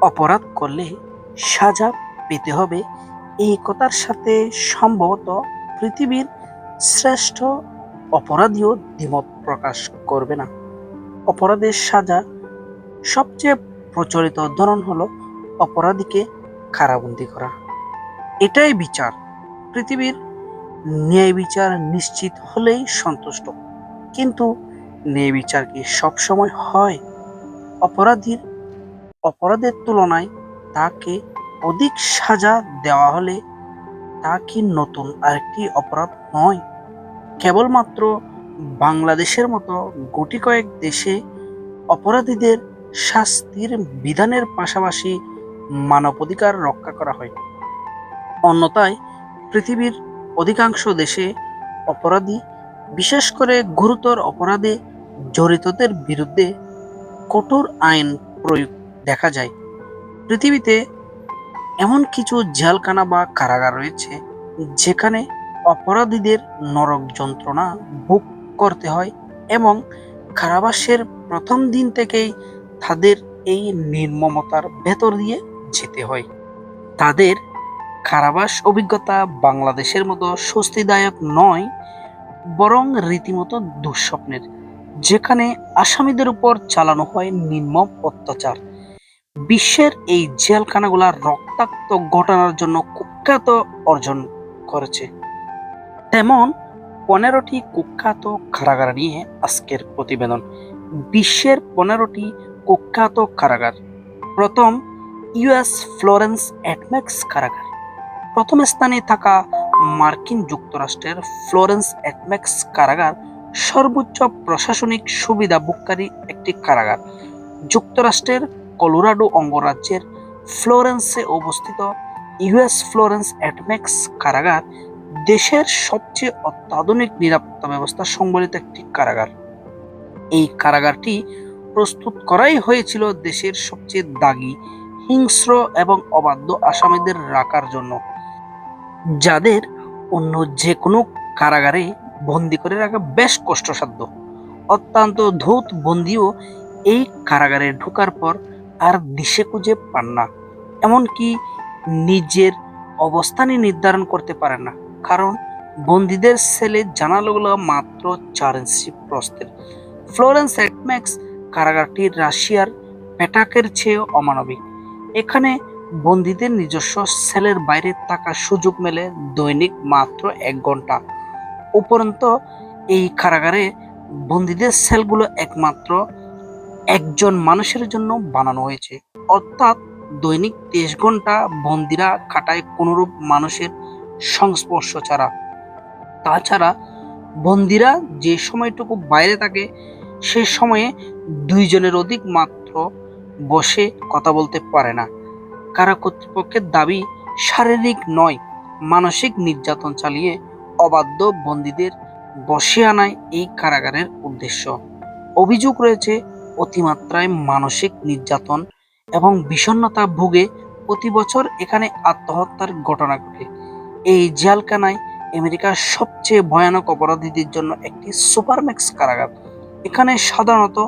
অপরাধ করলে সাজা পেতে হবে। এই কথার সাথে সম্ভবত পৃথিবীর শ্রেষ্ঠ অপরাধীও দ্বিমত প্রকাশ করবে না। অপরাধের সাজা সবচেয়ে প্রচলিত ধরন হলো অপরাধীকে কারাবন্দি করা। এটাই বিচার। পৃথিবীর ন্যায় বিচার নিশ্চিত হলেই সন্তুষ্ট। কিন্তু ন্যায় বিচার কি সবসময় হয়? অপরাধীর অপরাধের তুলনায় তাকে অধিক সাজা দেওয়া হলে তা কি নতুন আরেকটি অপরাধ নয়? কেবলমাত্র বাংলাদেশের মতো গুটি কয়েক দেশে অপরাধীদের শাস্তির বিধানের পাশাপাশি মানবাধিকার রক্ষা করা হয়। অন্যথায় পৃথিবীর অধিকাংশ দেশে অপরাধী বিশেষ করে গুরুতর অপরাধে জড়িতদের বিরুদ্ধে কঠোর আইন প্রয়োগ দেখা যায়। পৃথিবীতে এমন কিছু জেলখানা বা কারাগার রয়েছে, যেখানে অপরাধীদের নরক যন্ত্রণা ভোগ করতে হয় এবং কারাবাসের প্রথম দিন থেকেই তাদের এই নির্মমতার ভেতর দিয়ে যেতে হয়। তাদের কারাবাস অভিজ্ঞতা বাংলাদেশের মতো স্বস্তিদায়ক নয়, বরং রীতিমতো দুঃস্বপ্নের, যেখানে আসামিদের উপর চালানো হয় নির্মম অত্যাচার। বিশ্বের এই জেলখানাগুলা রক্তাক্ত ঘটনার জন্য কুখ্যাত অর্জন করেছে। তেমন পনেরোটি কুখ্যাত কারাগার নিয়ে আজকের প্রতিবেদন। বিশ্বের পনেরোটি কুখ্যাত কারাগার। প্রথম ইউএস ফ্লোরেন্স অ্যাটম্যাক্স কারাগার। প্রথম স্থানে থাকা মার্কিন যুক্তরাষ্ট্রের ফ্লোরেন্স অ্যাটম্যাক্স কারাগার সর্বোচ্চ প্রশাসনিক সুবিধা ভোগকারী একটি কারাগার। যুক্তরাষ্ট্রের কলোরাডো অঙ্গরাজ্যের ফ্লোরেন্সে অবস্থিত ইউএস ফ্লোরেন্স অ্যাটম্যাক্স কারাগার দেশের সবচেয়ে অত্যাধুনিক নিরাপত্তা ব্যবস্থা সম্বলিত একটি কারাগার। এই কারাগারটি প্রস্তুত করাই হয়েছিল দেশের সবচেয়ে দাগী, হিংস্র এবং অবাধ্য আসামিদের রাখার জন্য, যাদের অন্য যে কোনো কারাগারে বন্দি করে রাখা বেশ কষ্টসাধ্য। অত্যন্ত ধূত বন্দিও এই কারাগারে ঢোকার পর আর দিশে খুঁজে পান না। এমনকি নিজের অবস্থানই নির্ধারণ করতে পারেন না। কারণ বন্দীদের সেলে জানালাগুলো মাত্র চার ইঞ্চি প্রস্তের। ফ্লোরেন্স অ্যাটম্যাক্স কারাগারটি রাশিয়ার পেটাকের চেয়েও অমানবিক। এখানে বন্দীদের নিজস্ব সেলের বাইরে থাকার সুযোগ মেলে দৈনিক মাত্র এক ঘণ্টা উপরন্ত এই কারাগারে বন্দীদের সেলগুলো একমাত্র একজন মানুষের জন্য বানানো হয়েছে। অর্থাৎ দৈনিক তেইশ ঘণ্টা বন্দিরা কাটায় কোনোরূপ মানুষের সংস্পর্শ ছাড়া। তাছাড়া বন্দিরা যে সময়টুকু বাইরে থাকে, সে সময়ে দুইজনের অধিক মাত্র বসে কথা বলতে পারে না। কারা কর্তৃপক্ষের দাবি, শারীরিক নয়, মানসিক নির্যাতন চালিয়ে অবাধ্য বন্দীদের বসে আনায় এই কারাগারের উদ্দেশ্য। অভিযোগ রয়েছে অতিমাত্রায় মানসিক নির্যাতন এবং বিষণ্ণতা ভুগে প্রতি বছর এখানে আত্মহত্যার ঘটনা ঘটে। এই জেলখানায় আমেরিকার সবচেয়ে ভয়ানক অপরাধীদের জন্য একটি সুপারম্যাক্স কারাগার। এখানে সাধারণত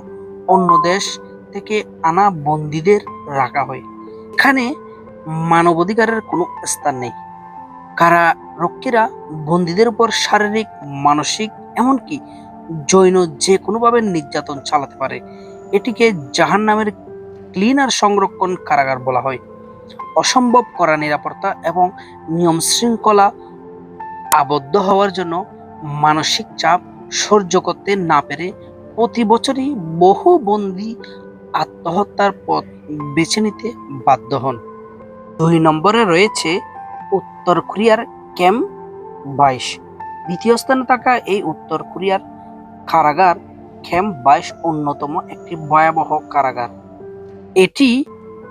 অন্য দেশ থেকে আনা বন্দীদের রাখা হয়। এখানে মানবাধিকারের কোনো স্থান নেই। কারা রক্ষীরা বন্দীদের উপর শারীরিক, মানসিক, এমনকি জৈন যে কোনোভাবে নির্যাতন চালাতে পারে এটিকে জাহান নামের ক্লিনার সংরক্ষণ কারাগার বলা হয়। অসম্ভব করা নিরাপত্তা এবং নিয়ম শৃঙ্খলা আবদ্ধ হওয়ার জন্য মানসিক চাপ সহ্য করতে না পেরে প্রতি বছরই বহু বন্দী আত্মহত্যার পথ বেছে নিতে বাধ্য হন। দুই নম্বরে রয়েছে উত্তর কোরিয়ার ক্যাম্প বাইশ। দ্বিতীয় স্থানে থাকা এই উত্তর কোরিয়ার কারাগার ক্যাম্প বাইশ অন্যতম একটি ভয়াবহ কারাগার। এটি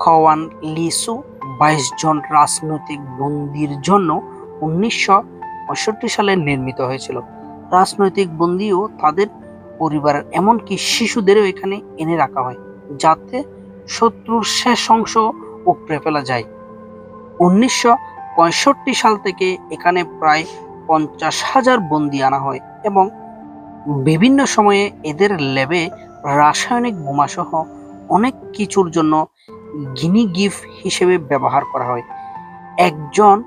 খওয়ান লিসু বাইশ জন রাজনৈতিক বন্দির জন্য উনিশশো পঁয়ষট্টি সালে নির্মিত হয়েছিল। রাজনৈতিক বন্দী ও তাদের পরিবারের এমনকি শিশুদেরও এখানে এনে রাখা হয়, যাতে শত্রুর শেষ অংশ উপড়ে ফেলা যায়। উনিশশো পঁয়ষট্টি সাল থেকে এখানে প্রায় পঞ্চাশ হাজার বন্দি আনা হয় এবং বিভিন্ন সময়ে এদের ল্যাবে রাসায়নিক বোমাসহ অনেক কিছুর জন্য গিনি গিফ হিসেবে ব্যবহার করা হয়। একজন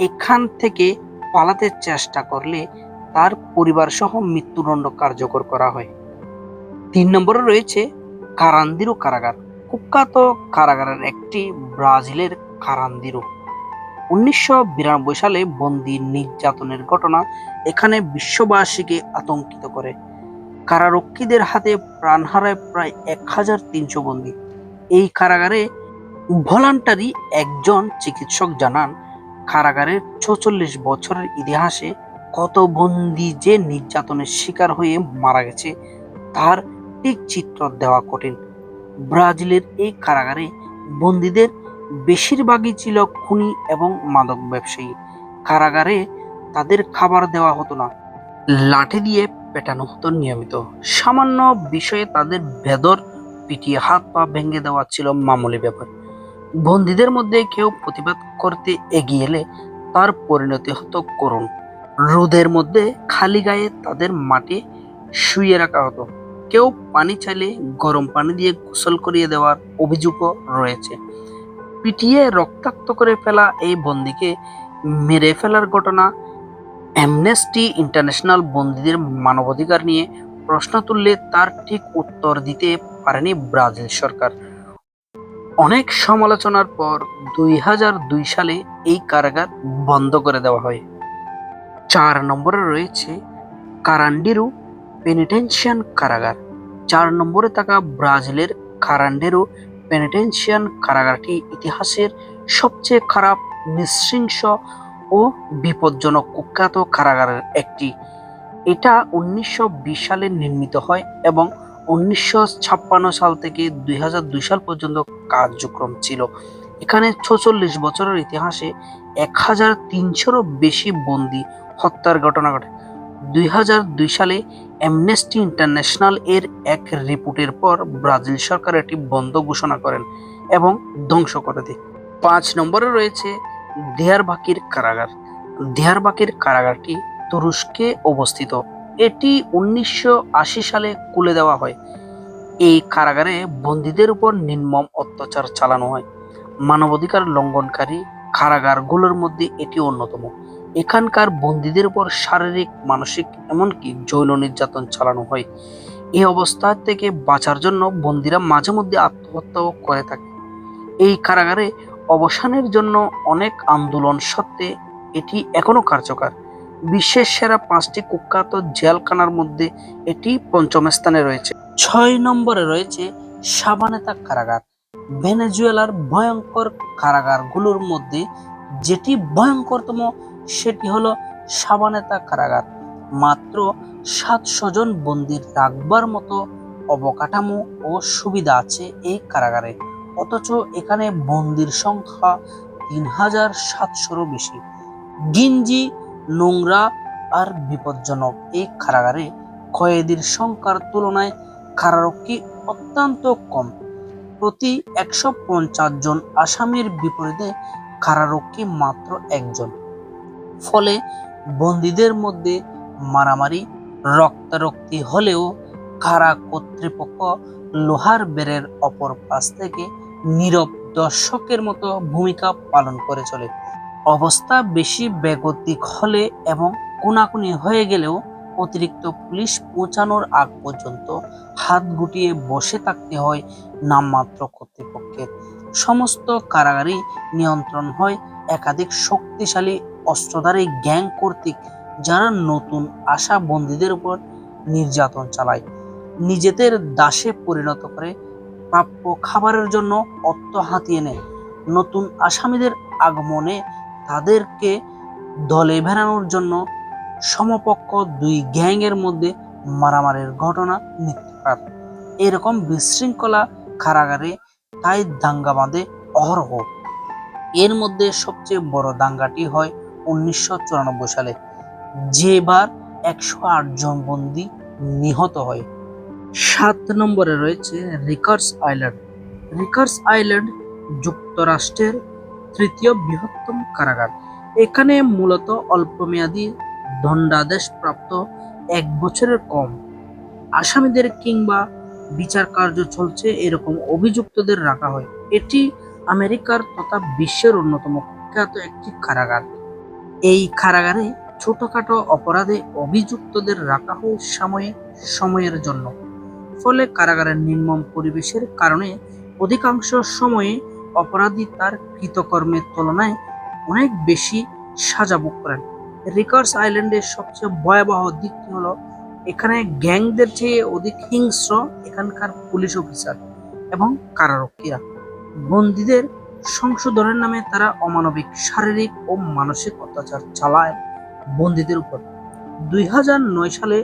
এখান থেকে পালাতে চেষ্টা করলে তার পরিবার সহ মৃত্যুদণ্ড কার্যকর করা হয়। তিন নম্বরে রয়েছে কারান্দিরো কারাগার। কুখ্যাত কারাগারের একটি ব্রাজিলের কারান্দিরো। উনিশশো বিরানব্বই সালে বন্দি নির্যাতনের ঘটনা এখানে বিশ্ববাসীকে আতঙ্কিত করে। কারারক্ষীদের হাতে প্রাণ হারায় প্রায় এক হাজার তিনশো বন্দি। এই কারাগারে ভলান্টারি একজন চিকিৎসক জানান, কারাগারের ছচল্লিশ বছরের ইতিহাসে কত বন্দি যে নির্যাতনের শিকার হয়ে মারা গেছে, তার ঠিক চিত্র দেওয়া কঠিন। ব্রাজিলের এই কারাগারে বন্দীদের বেশিরভাগই ছিল খুনি এবং মাদক ব্যবসায়ী। কারাগারে তাদের খাবার দেওয়া হতো না। লাঠি দিয়ে পেটানো হতো নিয়মিত। সামান্য বিষয়ে তাদের ভেদর পিটিয়ে হাত পা ভেঙে দেওয়া ছিল মামুলি ব্যাপার। বন্দীদের মধ্যে কেউ প্রতিবাদ করতে এগিয়ে এলে তার পরিণতি হতো করুণ। রোদের মধ্যে খালি গায়ে তাদের মাটি শুয়ে রাখা হতো। কেউ পানি চাইলে গরম পানি দিয়ে গোসল করিয়ে দেওয়ার অভিযোগও রয়েছে। পিটিয়ে রক্তাক্ত করে ফেলা এই বন্দিকে মেরে ফেলার ঘটনা অ্যামনেস্টি ইন্টারন্যাশনাল বন্দীদের মানবাধিকার নিয়ে প্রশ্ন তুললে তার ঠিক উত্তর দিতে পারেনি ব্রাজিল সরকার। অনেক সমালোচনার পর দুই দুই সালে এই কারাগার বন্ধ করে দেওয়া হয়। চার নম্বরে রয়েছে কারান্ডিরু পেনিটেনশিয়ান কারাগার। চার নম্বরে থাকা ব্রাজিলের কারান্ডেরু পেনিটেনশিয়ান কারাগারটি ইতিহাসের সবচেয়ে খারাপ, নৃশংস ও বিপজ্জনক কুখ্যাত কারাগারের একটি। এটা উনিশশো বিশ সালে নির্মিত হয় এবং উনিশশো ছাপ্পান্ন সাল থেকে দুই হাজার দুই সাল পর্যন্ত কার্যক্রম ছিল। এখানে ছচল্লিশ বছরের ইতিহাসে এক হাজার তিনশোরও বেশি বন্দি হত্যার ঘটনা ঘটে। দুই হাজার দুই সালে অ্যামনেস্টি ইন্টারন্যাশনাল এর এক রিপোর্টের পর ব্রাজিল সরকার এটি বন্ধ ঘোষণা করেন এবং ধ্বংস করে দেয়। পাঁচ নম্বরে রয়েছে দেয়ারবাকির কারাগার। দেয়ারবাকির কারাগারটি তুরস্কে অবস্থিত। এটি উনিশশো আশি সালে খুলে দেওয়া হয়। এই কারাগারে বন্দীদের উপর নির্মম অত্যাচার চালানো হয়। মানবাধিকার লঙ্ঘনকারী কারাগারগুলোর মধ্যে এটি অন্যতম। এখানকার বন্দীদের উপর শারীরিক, মানসিক, এমনকি যৌন নির্যাতন চালানো হয়। এই অবস্থা থেকে বাঁচার জন্য বন্দীরা মাঝে মধ্যে আত্মহত্যাও করে থাকে। এই কারাগারে অবসানের জন্য অনেক আন্দোলন সত্ত্বে এটি এখনও কার্যকর। বিশ্বের সেরা পাঁচটি কুখ্যাত জেলখানার মধ্যে এটি পঞ্চম স্থানে রয়েছে। ছয় নম্বরে রয়েছে সাবানেতা কারাগার। ভেনেজুয়েলার ভয়ঙ্কর কারাগারগুলোর মধ্যে যেটি ভয়ঙ্করতম সেটি হলো সাবানেতা কারাগার। মাত্র সাতশো জন বন্দির রাখবার মতো অবকাঠামো ও সুবিধা আছে এই কারাগারে। অথচ এখানে বন্দির সংখ্যা তিন হাজার সাতশোরও বেশি। গিঞ্জি, নোংরা আর বিপজ্জনক এই কারাগারে কয়েদির সংখ্যার তুলনায় কারারক্ষী অত্যন্ত কম। প্রতি একশো পঞ্চাশ জন আসামির বিপরীতে কারারক্ষী মাত্র একজন। ফলে বন্দীদের মধ্যে মারামারি, রক্তারক্তি হলেও কারা কর্তৃপক্ষ লোহার বেরের অপর পাশ থেকে নীরব দর্শকের মতো ভূমিকা পালন করে চলে। অবস্থা বেশি বেগতিক হলে এবং কোনাকুনি হয়ে গেলেও অতিরিক্ত পুলিশ পৌঁছানোর আগ পর্যন্ত হাত গুটিয়ে বসে থাকতে হয় নামমাত্র কর্তৃপক্ষের। সমস্ত কারাগারই নিয়ন্ত্রণ হয় একাধিক শক্তিশালী অস্ত্রধারী গ্যাং কর্তৃক যারা নতুন আশা বন্দীদের উপর নির্যাতন চালায়, নিজেদের দাসে পরিণত করে প্রাপ্য খাবারের জন্য অর্থ হাতিয়ে নেয়। নতুন আসামিদের আগমনে তাদেরকে দলে ভেড়ানোর জন্য সমপক্ষ দুই গ্যাংয়ের মধ্যে মারামারির ঘটনা নিত্যকার। এরকম বিশৃঙ্খলা কারাগারে তাই দাঙ্গা বাঁধে অহরহ। এর মধ্যে সবচেয়ে বড় দাঙ্গাটি হয় উনিশশো চুরানব্বই সালে যেবার একশো জন বন্দী নিহত হয়। সাত নম্বরে রয়েছে রিকার্স আইল্যান্ড। রিকার্স আইল্যান্ড যুক্তরাষ্ট্রের তৃতীয় বৃহত্তম কারাগার। এখানে মূলত অল্পমেয়াদী দণ্ডাদেশপ্রাপ্ত এক বছরের কম। আসামিদের কিংবা বিচার কার্য চলছে এরকম অভিযুক্তদের রাখা হয়। এটি আমেরিকার তথা বিশ্বের অন্যতম কুখ্যাত একটি কারাগার। এই কারাগারে ছোটখাটো অপরাধে অভিযুক্তদের রাখা হয় সাময়িক সময়ের জন্য। ফলে কারাগারের নির্মম পরিবেশের কারণে অধিকাংশ সময়ে অপরাধী তার কৃতকর্মের তুলনায় অনেক বেশি সাজা ভোগ করেন। রিকার্স আইল্যান্ডের সবচেয়ে ভয়াবহ দিকটি হলো, এখানে গ্যাংদের চেয়ে অধিক হিংস্র এখানকার পুলিশ অফিসার এবং কারারক্ষীরা। বন্দীদের সংশোধনের নামে তারা অমানবিক, শারীরিক ও মানসিক অত্যাচার চালায় বন্দীদের উপর। দুই হাজার নয় সালে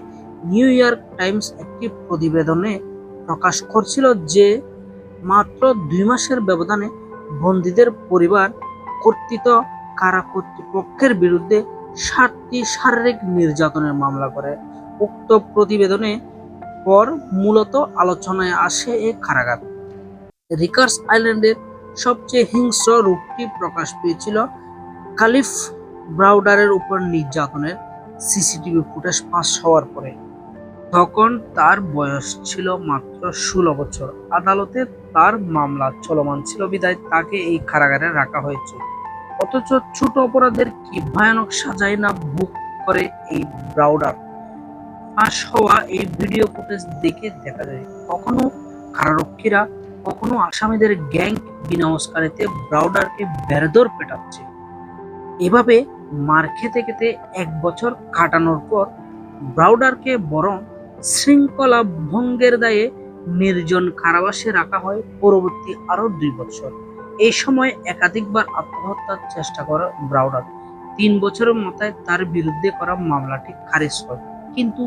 নিউ ইয়র্ক টাইমস একটি প্রতিবেদনে প্রকাশ করছিল যে, মাত্র দুই মাসের ব্যবধানে বন্দীদের পরিবার কর্তৃত কারা কর্তৃপক্ষের বিরুদ্ধে ষাটটি শারীরিক নির্যাতনের মামলা করে। উক্ত প্রতিবেদনে পর মূলত আলোচনায় আসে এই কারাগার। রিকার্স আইল্যান্ডের সবচেয়ে হিংস্র রূপটি প্রকাশ পেয়েছিল কালিফ ব্রাউডারের উপর নির্যাতনের সিসিটিভি ফুটেজ পাস হওয়ার পরে। তখন তার বয়স ছিল মাত্র ষোলো বছর। আদালতে তার মামলা চলমান ছিল, বিদায় তাকে এই কারাগারে রাখা হয়েছে। অথচ ছোট অপরাধের কি ভয়ানক সাজাই না বুক করে এই ব্রাউডার? ফাঁস হওয়া এই ভিডিও ফুটেজ দেখে দেখা যায়, কখনো কারারক্ষীরা কখনো আসামিদের গ্যাং বিনামস্কারিতে ব্রাউডারকে বেরদর পেটাচ্ছে। এভাবে মার খেতে খেতে এক বছর কাটানোর পর ব্রাউডারকে বরং শৃঙ্খলা ভঙ্গের দায়ে নির্জন কারাবাসে রাখা হয় পরবর্তী আরও দুই বছর। এই সময় একাধিকবার আত্মহত্যার চেষ্টা করে ব্রাউডার। তিন বছরের মাথায় তার বিরুদ্ধে করা মামলাটি খারিজ হয়। কিন্তু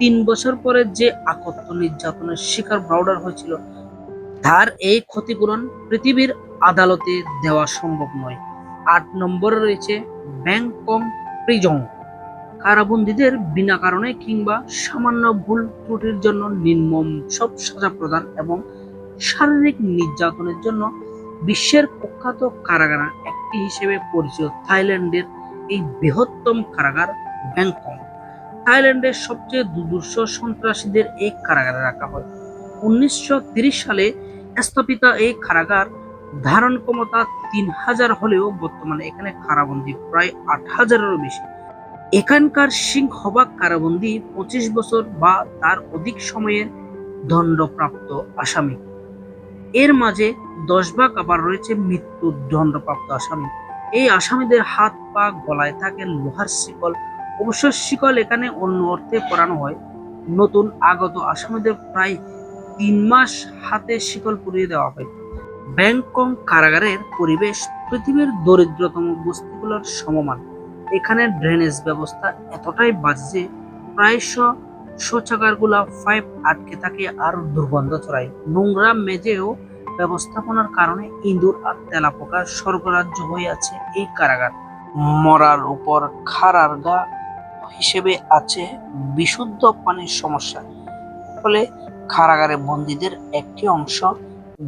তিন বছর পরে যে আকত্ত নির্যাতনের শিকার ব্রাউডার হয়েছিল তার এই ক্ষতিপূরণ পৃথিবীর আদালতে দেওয়া সম্ভব নয়। আট নম্বরে রয়েছে ব্যাংকক প্রিজং কারাবন্দীদের বিনা কারণে কিংবা সামান্য ভুল ত্রুটির জন্য নির্মম সব সাজা প্রদান এবং শারীরিক নির্যাতনের জন্য বিশ্বের প্রখ্যাত কারাগার একটি হিসেবে পরিচিত থাইল্যান্ডের এই বৃহত্তম কারাগার ব্যাংকং থাইল্যান্ডের সবচেয়ে দুর্ধর্ষ সন্ত্রাসীদের এই কারাগারে রাখা হয়। উনিশশো সালে স্থাপিত এই কারাগার ধারণ ক্ষমতা তিন হাজার হলেও বর্তমানে এখানে কারাবন্দী প্রায় আট হাজারেরও বেশি। এখানকার সিংহবাগ কারাবন্দী পঁচিশ বছর বা তার অধিক সময়ের দণ্ডপ্রাপ্ত আসামি। এর মাঝে দশ ভাগ আবার রয়েছে মৃত্যু দণ্ডপ্রাপ্ত আসামি। এই আসামিদের হাত পা গলায় থাকে লোহার শিকল। অবশ্য শিকল এখানে অন্য অর্থে পরানো হয়। নতুন আগত আসামিদের প্রায় তিন মাস হাতে শিকল পরিয়ে দেওয়া হয়। ব্যাংকং কারাগারের পরিবেশ পৃথিবীর দরিদ্রতম বস্তিগুলোর সমমান। এখানে ড্রেনেজ ব্যবস্থা এতটাই বাজে যে প্রায়শ শৌচাগারগুলা পাইপ আটকে থাকে আর দুর্গন্ধ ছড়ায়। নোংরা মেজেও ব্যবস্থাপনার কারণে ইঁদুর আর তেলাপোকা স্বর্গরাজ্য হয়ে আছে এই কারাগার। মরার উপর খাড়ার গা হিসেবে আছে বিশুদ্ধ পানির সমস্যা। ফলে কারাগারে বন্দীদের একটি অংশ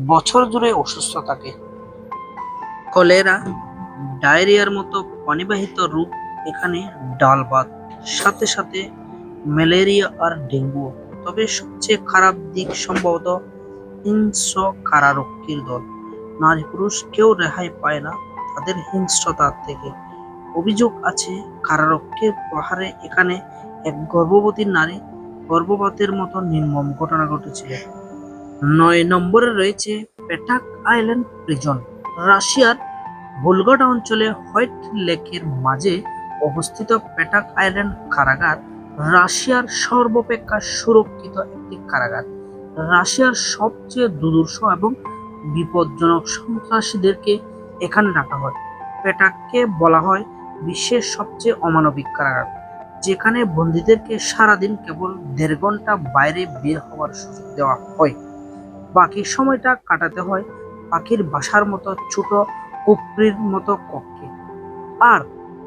বছর জুড়ে অসুস্থ থাকে। কলেরা ডায়রিয়ার মতো পানিবাহিত রূপ এখানে ডালবাত সাথে সাথে ম্যালেরিয়া আর ডেঙ্গু। তবে সবচেয়ে খারাপ দিক সম্ভবত হিংস্র কারারক্ষীর দল। নারী পুরুষ কেউ রেহাই পায় না তাদের হিংস্রতার থেকে। অভিযোগ আছে কারারক্ষীর প্রহারে এখানে এক গর্ভবতী নারী গর্ভপাতের মতো নির্মম ঘটনা ঘটেছিল। নয় নম্বরে রয়েছে পেটাক আইল্যান্ড প্রিজন। রাশিয়ার ভোলগট অঞ্চলে হোয়াইট লেকের মাঝে অবস্থিত পেটাক আইল্যান্ড কারাগার রাশিয়ার সর্বাপেক্ষা সুরক্ষিত একটি কারাগার। রাশিয়ার সবচেয়ে দুর্ধর্ষ এবং বিপজ্জনক সন্ত্রাসীদেরকে এখানে রাখা হয়। পেটাককে বলা হয় বিশ্বের সবচেয়ে অমানবিক কারাগার। যেখানে বন্দীদেরকে সারাদিন কেবল দেড় ঘণ্টা বাইরে বের হওয়ার সুযোগ দেওয়া হয়। বাকি সময়টা কাটাতে হয় পাখির বাসার মতো ছোট কুপড়ির মতো কক্ষে। আর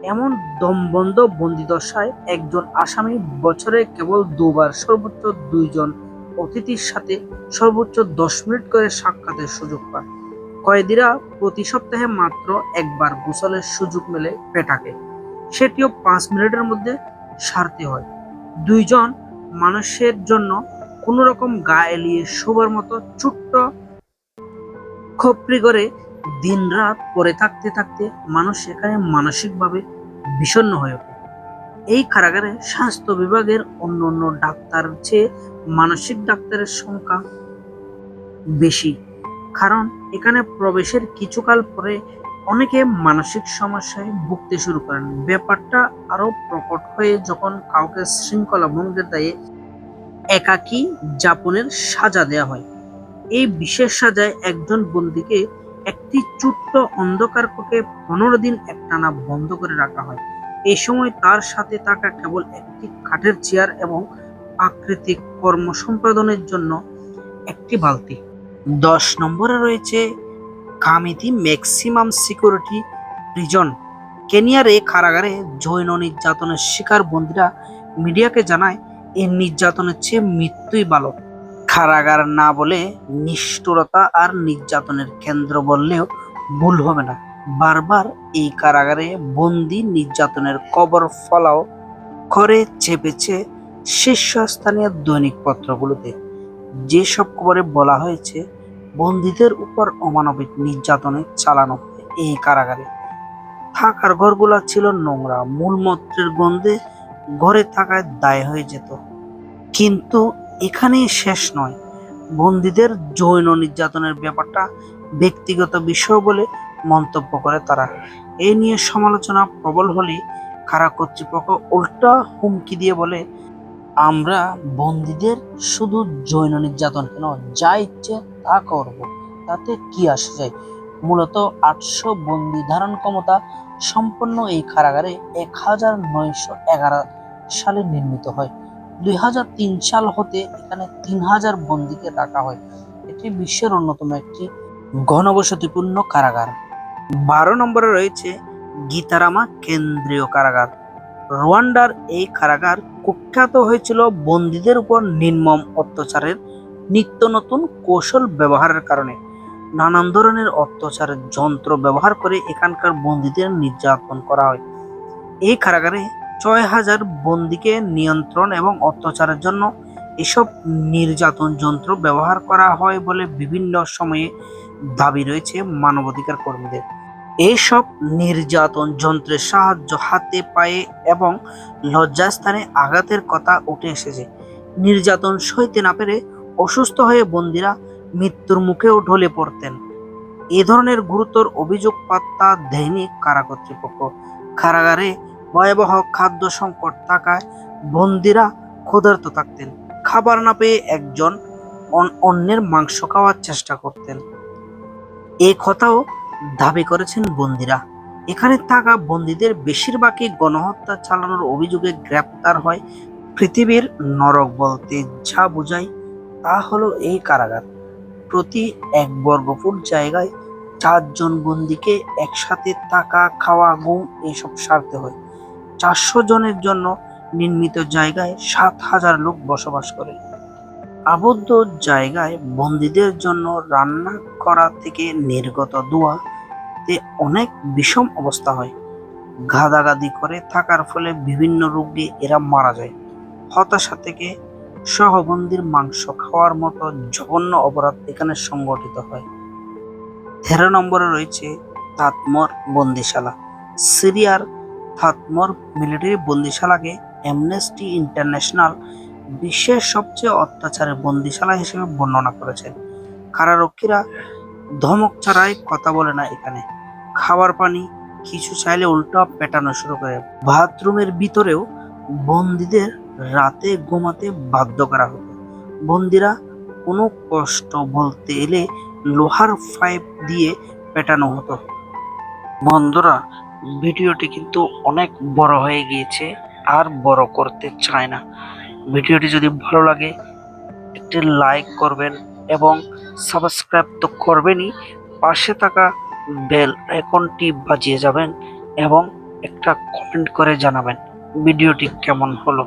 এমন দমবন্ধ বন্দিদশায় একজন আসামি বছরে কেবল দুবার সর্বোচ্চ দুইজন অতিথির সাথে সর্বোচ্চ দশ মিনিট করে সাক্ষাতের সুযোগ পায়। কয়েদিরা প্রতি সপ্তাহে মাত্র একবার গোসলের সুযোগ মেলে পেটাকে। সেটিও পাঁচ মিনিটের মধ্যে সারতে হয়। দুইজন মানুষের জন্য কোনো রকম গা এলিয়ে শোবার মতো ছোট্ট খপ্রি করে দিন রাত পরে থাকতে থাকতে মানুষ এখানে মানসিকভাবে বিষণ্ণ হয়ে ওঠে। এই কারাগারে স্বাস্থ্য বিভাগের অন্য অন্য ডাক্তার চেয়ে মানসিক ডাক্তারের সংখ্যা বেশি। কারণ এখানে প্রবেশের কিছুকাল পরে অনেকে মানসিক সমস্যায় ভুগতে শুরু করেন। ব্যাপারটা আরও প্রকট হয়ে যখন কাউকে শৃঙ্খলা ভঙ্গের দায়ে একাকী যাপনের সাজা দেওয়া হয়। এই বিশেষ সাজায় একজন বন্দীকে একটি ছোট্ট অন্ধকার কোটে পনেরো দিন একটানা বন্ধ করে রাখা হয়। এই সময় তার সাথে থাকা কেবল একটি কাঠের চেয়ার এবং প্রাকৃতিক কর্ম সম্পাদনের জন্য একটি বালতি। দশ নম্বরে রয়েছে কামিতি ম্যাক্সিমাম সিকিউরিটি প্রিজন কেনিয়ার এই কারাগারে জৈন নির্যাতনের শিকার বন্দীরা মিডিয়াকে জানায়, এই নির্যাতনের চেয়ে মৃত্যুই ভালো। কারাগার না বলে নিষ্ঠুরতা আর নির্যাতনের কেন্দ্র বললেও ভুল হবে না। বারবার এই কারাগারে বন্দি নির্যাতনের কবর ফলাও করে চেপেছে শীর্ষস্থানীয় দৈনিক পত্রগুলোতে। যেসব খবরে বলা হয়েছে বন্দীদের উপর অমানবিক নির্যাতনে চালানো হয় এই কারাগারে। থাকার ঘরগুলো ছিল নোংরা মূলমূত্রের গন্ধে ঘরে থাকায় দায় হয়ে যেত। কিন্তু এখানেই শেষ নয়। বন্দীদের যৌন নির্যাতনের ব্যাপারটা ব্যক্তিগত বিষয় বলে মন্তব্য করে তারা। এই নিয়ে সমালোচনা প্রবল হলে কারা কর্তৃপক্ষ উল্টা হুমকি দিয়ে বলে, আমরা বন্দীদের শুধু যৌন নির্যাতন কেন যা ইচ্ছে তা করব? তাতে কি আসে? যায় মূলত আটশো বন্দি ধারণ ক্ষমতা সম্পন্ন এই কারাগারে এক হাজার নয়শো এগারো সালে নির্মিত হয়। দুই হাজার তিন সাল হতে এখানে তিন হাজার বন্দিকে রাখা হয়। এটি বিশ্বের অন্যতম একটি ঘনবসতিপূর্ণ কারাগার। বারো নম্বরে রয়েছে গীতারামা কেন্দ্রীয় কারাগার। রোয়ান্ডার এই কারাগার কুখ্যাত হয়েছিল বন্দীদের উপর নির্মম অত্যাচারের নিত্য নতুন কৌশল ব্যবহারের কারণে নানান ধরনের অত্যাচারের যন্ত্র ব্যবহার করে এখানকার বন্দীদের নির্যাতন করা হয়। এই কারাগারে ছয় হাজার বন্দীকে নিয়ন্ত্রণ এবং অত্যাচারের জন্য এসব নির্যাতন যন্ত্র ব্যবহার করা হয় বলে বিভিন্ন সময়ে দাবি রয়েছে মানবাধিকার কর্মীদের। এইসব নির্যাতন যন্ত্রের সাহায্য হাতে পায়ে এবং লজ্জাস্থানে আঘাতের কথা উঠে এসেছে। নির্যাতন সইতে না পেরে অসুস্থ হয়ে বন্দীরা মৃত্যুর মুখেও ঢলে পড়তেন। এ ধরনের গুরুতর অভিযোগ পাত্তা দেয়নি কারা কর্তৃপক্ষ। কারাগারে ভয়াবহ খাদ্য সংকট থাকায় বন্দিরা ক্ষুধার্ত থাকতেন। খাবার না পেয়ে একজন অন- অন্যের মাংস খাওয়ার চেষ্টা করতেন। এ কথাও দাবি করেছেন বন্দিরা। এখানে থাকা বন্দীদের বেশিরভাগই গণহত্যা চালানোর অভিযোগে গ্রেপ্তার হয় পৃথিবীর নরক বলতে যা বোঝায় তা হলো এই কারাগার। প্রতি এক বর্গফুট জায়গায় চারজন বন্দীকে একসাথে থাকা, খাওয়া, ঘুম এসব সারতে হয়। চারশো জনের জন্য নির্মিত জায়গায় সাত হাজার লোক বসবাস করে। আবদ্ধ জায়গায় বন্দীদের জন্য রান্না করা থেকে নির্গত ধোঁয়া তে অনেক বিষম অবস্থা হয়। গাদাগাদি করে থাকার ফলে বিভিন্ন রোগে এরা মারা যায়। হতাশা থেকে সহবন্দির মাংস খাওয়ার মতো জঘন্য অপরাধ এখানে সংগঠিত হয়। তেরো নম্বরে রয়েছে তাতমর বন্দিশালা। সিরিয়ার থাতমর মিলিটারি বন্দিশালাকে অ্যামনেস্টি ইন্টারন্যাশনাল বিশ্বের সবচেয়ে অত্যাচারের বন্দিশালা হিসেবে বর্ণনা করেছেন কারারক্ষীরা ধমক ছাড়াই কথা বলে না এখানে। খাবার পানি, কিছু চাইলে উল্টা পেটানো শুরু করে। বাথরুমের ভিতরেও বন্দীদের রাতে ঘুমাতে বাধ্য করা হতো। বন্দিরা কোনো কষ্ট বলতে এলে লোহার পাইপ দিয়ে পেটানো হতো। বন্ধুরা, ভিডিওটি কিন্তু অনেক বড় হয়ে গিয়েছে, আর বড় করতে চায় না। ভিডিওটি যদি ভালো লাগে, একটি লাইক করবেন এবং সাবস্ক্রাইব তো করবেনই। পাশে থাকা বেল আইকনটি বাজিয়ে যাবেন এবং একটা কমেন্ট করে জানাবেন, ভিডিওটি কেমন হলো।